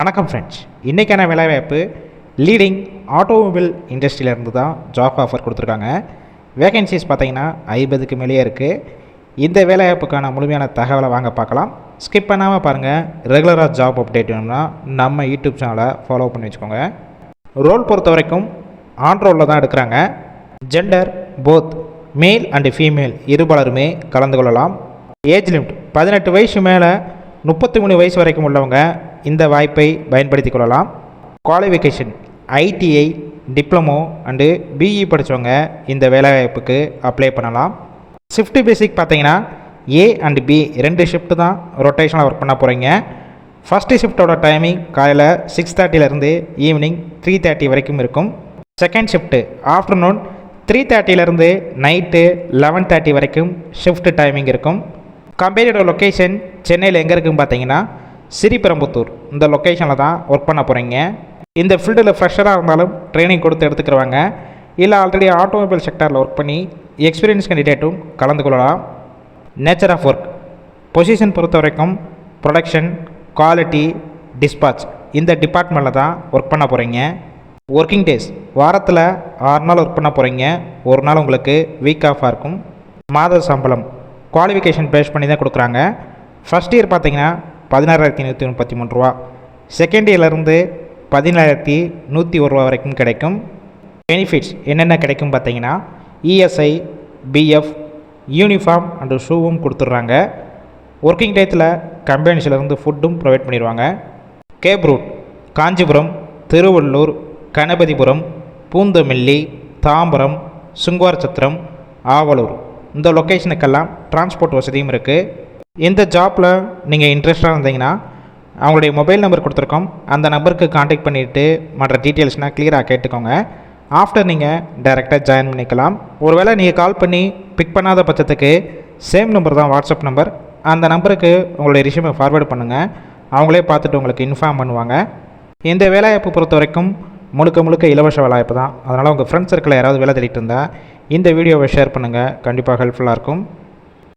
வணக்கம் ஃப்ரெண்ட்ஸ் இன்றைக்கான வேலைவாய்ப்பு லீடிங் ஆட்டோமொபைல் இண்டஸ்ட்ரியிலேருந்து தான் ஜாப் ஆஃபர் கொடுத்துருக்காங்க. வேகன்சிஸ் பார்த்தீங்கன்னா ஐம்பதுக்கு மேலேயே இருக்குது இந்த வேலைவாய்ப்புக்கான முழுமையான தகவலை வாங்க பார்க்கலாம். ஸ்கிப் பண்ணாமல் பாருங்கள் ரெகுலராக ஜாப் அப்டேட் வேணும்னா நம்ம யூடியூப் சேனலை ஃபாலோ பண்ணி வச்சுக்கோங்க. ரோல் பொறுத்த வரைக்கும் ஆன் ரோலில் தான் எடுக்கிறாங்க. Gender both male and female இருபாலருமே கலந்து கொள்ளலாம். ஏஜ் லிமிட் பதினெட்டு வயசு மேலே முப்பத்தி மூணு வயசு வரைக்கும் உள்ளவங்க இந்த வாய்ப்பை பயன்படுத்தி கொள்ளலாம். Qualification ITI diploma and BE படித்தவங்க இந்த வேலைவாய்ப்புக்கு அப்ளை பண்ணலாம். ஷிஃப்ட் பேசிக் பார்த்தீங்கன்னா ஏ அண்டு பி ரெண்டு ஷிஃப்ட்டு தான் ரொட்டேஷனில் ஒர்க் பண்ண போகிறீங்க ஃபஸ்ட்டு ஷிஃப்ட்டோட டைமிங் காலையில் சிக்ஸ் தேர்ட்டிலேருந்து ஈவினிங் த்ரீ தேர்ட்டி வரைக்கும் இருக்கும். செகண்ட் ஷிஃப்ட்டு ஆஃப்டர்நூன் த்ரீ தேர்ட்டிலேருந்து நைட்டு லெவன் தேர்ட்டி வரைக்கும் ஷிஃப்ட் டைமிங் இருக்கும். கம்பெனியோட லொக்கேஷன் சென்னையில் எங்கே இருக்குன்னு பார்த்தீங்கன்னா ஸ்ரீபெரும்புத்தூர் இந்த லொக்கேஷனில் தான் ஒர்க் பண்ண போகிறீங்க இந்த ஃபீல்டில் ஃப்ரெஷராக இருந்தாலும் ட்ரைனிங் கொடுத்து எடுத்துக்கிறவாங்க இல்லை ஆல்ரெடி ஆட்டோமொபைல் செக்டாரில் ஒர்க் பண்ணி எக்ஸ்பீரியன்ஸ் கேண்டிடேட்டும் கலந்து கொள்ளலாம். நேச்சர் ஆஃப் ஒர்க் பொசிஷன் பொறுத்த வரைக்கும் ப்ரொடக்ஷன் குவாலிட்டி டிஸ்பாச் இந்த டிபார்ட்மெண்ட்டில் தான் ஒர்க் பண்ண போகிறீங்க ஒர்க்கிங் டேஸ் வாரத்தில் ஆறு நாள் ஒர்க் பண்ண போகிறீங்க ஒரு நாள் உங்களுக்கு வீக் ஆஃபாக இருக்கும். மாத சம்பளம். குவாலிஃபிகேஷன் பேஸ் பண்ணி தான் கொடுக்குறாங்க. ஃபஸ்ட் இயர் பார்த்தீங்கன்னா பதினாறாயிரத்தி நூற்றி முப்பத்தி மூணு ரூபா. செகண்ட் இயர்லேருந்து பதினேழாயிரத்தி நூற்றி ஒரு ரூபா வரைக்கும் கிடைக்கும். பெனிஃபிட்ஸ் என்னென்ன கிடைக்கும் பார்த்தீங்கன்னா இஎஸ்ஐ பிஎஃப் யூனிஃபார்ம் அண்டு ஷூவும் கொடுத்துட்றாங்க. ஒர்க்கிங் டயத்தில் கம்பெனிஸ்லேருந்து ஃபுட்டும் ப்ரொவைட் பண்ணிடுவாங்க. Cab route Kanchipuram Tiruvallur Ganapathipuram Poonamallee Tambaram Sunguvarchatram Avalur. இந்த லொக்கேஷனுக்கெல்லாம் டிரான்ஸ்போர்ட் வசதியும் இருக்குது இந்த ஜாப்பில் நீங்கள் இன்ட்ரெஸ்டாக இருந்தீங்கன்னா அவங்களுடைய மொபைல் நம்பர் கொடுத்துருக்கோம். அந்த நம்பருக்கு காண்டாக்ட் பண்ணிவிட்டு மற்ற டீட்டெயில்ஸ்னால் கிளியராக கேட்டுக்கோங்க. ஆஃப்டர் நீங்கள் டைரெக்டாக ஜாயின் பண்ணிக்கலாம். ஒருவேளை நீங்கள் கால் பண்ணி பிக் பண்ணாத பட்சத்துக்கு சேம் நம்பர் தான் வாட்ஸ்அப் நம்பர் அந்த நம்பருக்கு உங்களுடைய ரிஷ்யூமை ஃபார்வேர்டு பண்ணுங்கள் அவங்களே பார்த்துட்டு உங்களுக்கு இன்ஃபார்ம் பண்ணுவாங்க. இந்த வேலைவாய்ப்பு பொறுத்த வரைக்கும் முழுக்க முழுக்க இலவச வேலைவாய்ப்பு தான். அதனால் உங்கள் ஃப்ரெண்ட்ஸ் சர்க்கிளில் யாராவது வேலை தேடிட்டு இருந்தால் இந்த வீடியோவை ஷேர் பண்ணுங்கள் கண்டிப்பாக ஹெல்ப்ஃபுல்லாக இருக்கும்.